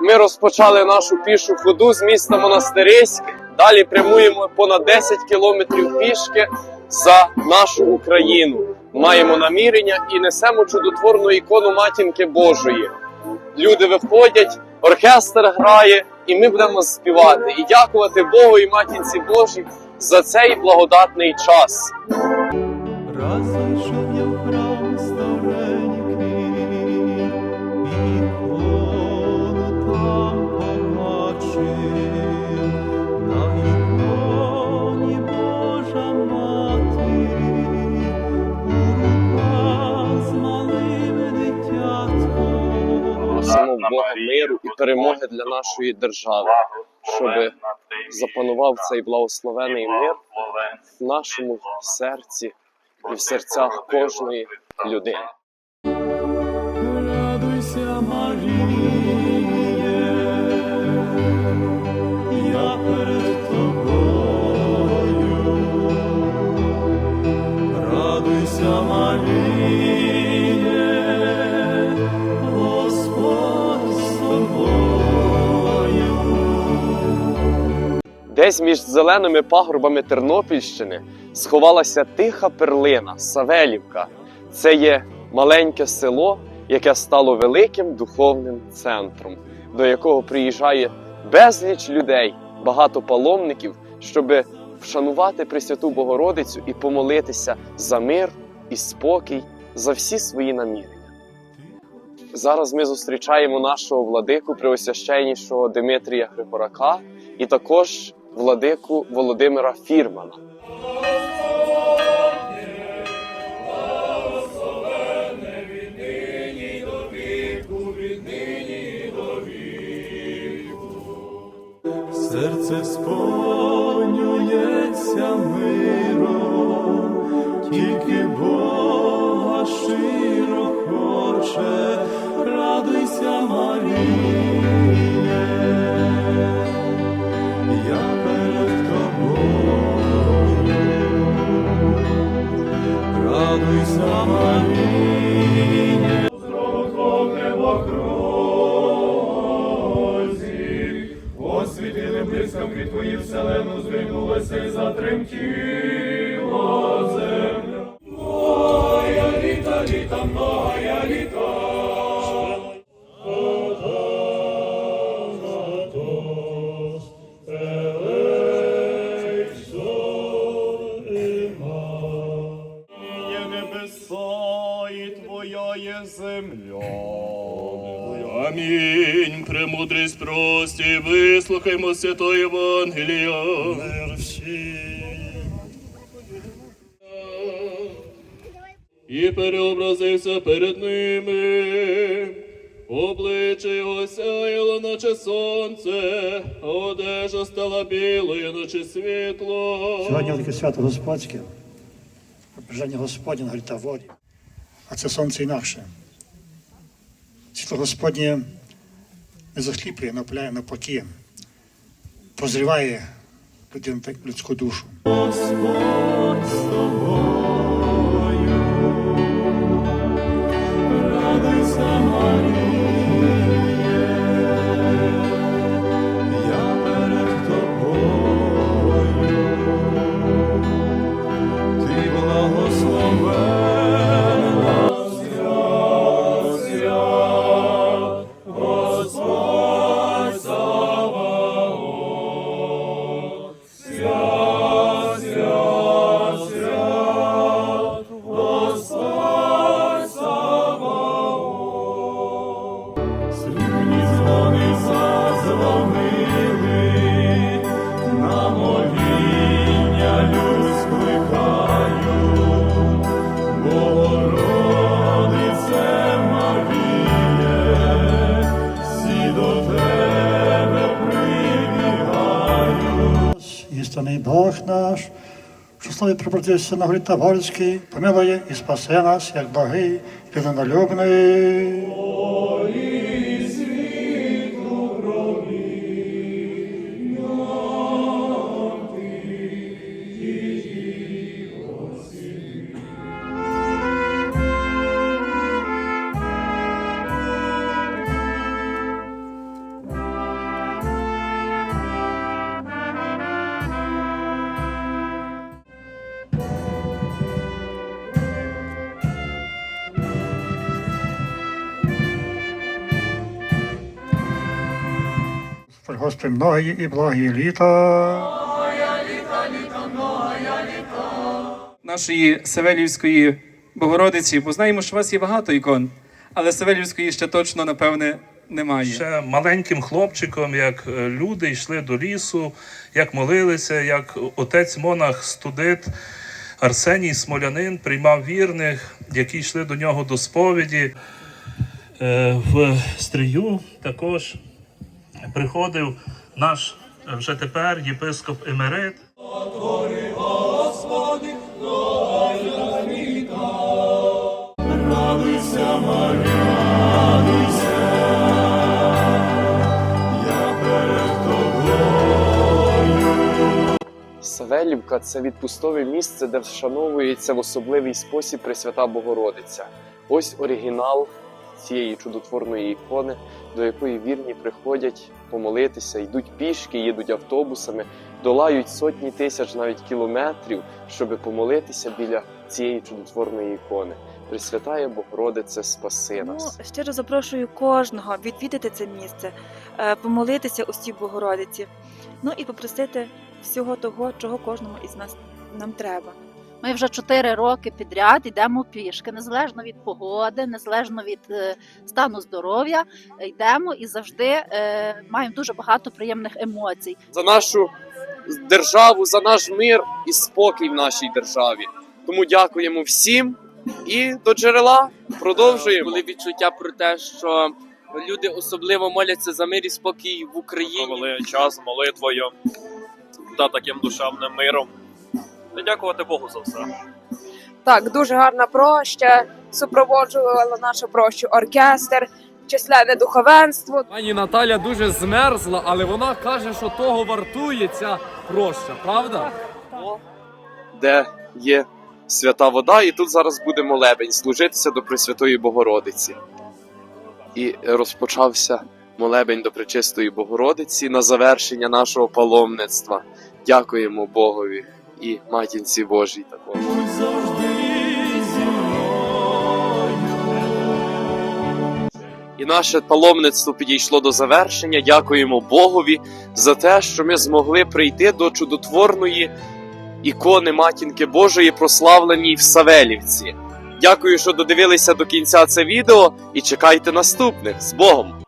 ми розпочали нашу пішу ходу з міста Монастириськ. Далі прямуємо понад 10 кілометрів пішки за нашу Україну. Маємо намірення і несемо чудотворну ікону матінки Божої. Люди виходять, оркестр грає, і ми будемо співати і дякувати Богу і матінці Божій за цей благодатний час. Разом, Бога миру і перемоги для нашої держави, щоб запанував цей благословений мир в нашому серці і в серцях кожної людини. Десь між зеленими пагорбами Тернопільщини сховалася тиха перлина Савелівка. Це є маленьке село, яке стало великим духовним центром, до якого приїжджає безліч людей, багато паломників, щоб вшанувати Пресвяту Богородицю і помолитися за мир і спокій, за всі свої намірення. Зараз ми зустрічаємо нашого владику преосвященнішого Димитрія Григорака і також владику Володимира Фірмана. Серце сповнюється миром, тільки Бога щиро хоче, радуйся, Маріє, освітили блискавки твої вселену, зринулася і затремтіла земля. Моя літа, літа, моя літа. Небеса і твоя є земля. Амінь. Премудрість прості, вислухаймо святої Євангелія. І переобразився перед ними. Обличчя його сяяло, наче сонце, а одежа стала білою, наче світло. Сьогодні таке свято Господське, бажання Господнє на Грітаворі. А це сонце інакше. Світло Господнє не захліплює, напляє навпаки, прозріває людську душу. Господь з тобою, Істинний Бог наш, що славі прибратився на горі Тавольський, помилує і спасе нас, як благий людинолюбний. Спой, Господи, многі і благі літа. нашої Савелівської Богородиці, бо знаємо, що у вас є багато ікон, але Савелівської ще точно, напевне, немає. ще маленьким хлопчиком, як е, люди йшли до лісу, як молилися, як отець монах студит Арсеній Смолянин приймав вірних, які йшли до нього до сповіді. Е, В стрію також приходив наш е, вже тепер єпископ Емерит. Савелівка це відпустове місце, де вшановується в особливий спосіб Пресвята Богородиця. Ось оригінал цієї чудотворної ікони, до якої вірні приходять помолитися, йдуть пішки, їдуть автобусами, долають сотні тисяч навіть кілометрів, щоб помолитися біля цієї чудотворної ікони. Пресвятає Богородице, спаси Ну, нас. щиро запрошую кожного відвідати це місце, е, помолитися у стій Богородиці, ну і попросити всього того, чого кожному із нас нам треба. Ми вже чотири роки підряд йдемо пішки, незалежно від погоди, незалежно від е, стану здоров'я. Йдемо і завжди е, маємо дуже багато приємних емоцій. за нашу державу, за наш мир і спокій в нашій державі. Тому дякуємо всім і до джерела продовжуємо. були відчуття про те, що люди особливо моляться за мир і спокій в Україні. провели час молитвою та таким душевним миром. Та дякувати Богу за все. Так, дуже гарна проща. Супроводжувала нашу прощу оркестр, численне духовенство. Пані Наталя дуже змерзла, але вона каже, що того вартує ця проща, правда? де є свята вода, і тут зараз буде молебень служитися до Пресвятої Богородиці. І розпочався молебень до Пречистої Богородиці на завершення нашого паломництва. Дякуємо Богові і матінці Божій також. І наше паломництво підійшло до завершення. Дякуємо Богові за те, що ми змогли прийти до чудотворної ікони Матінки Божої, прославленій в Савелівці. Дякую, що додивилися до кінця це відео і чекайте наступних з Богом!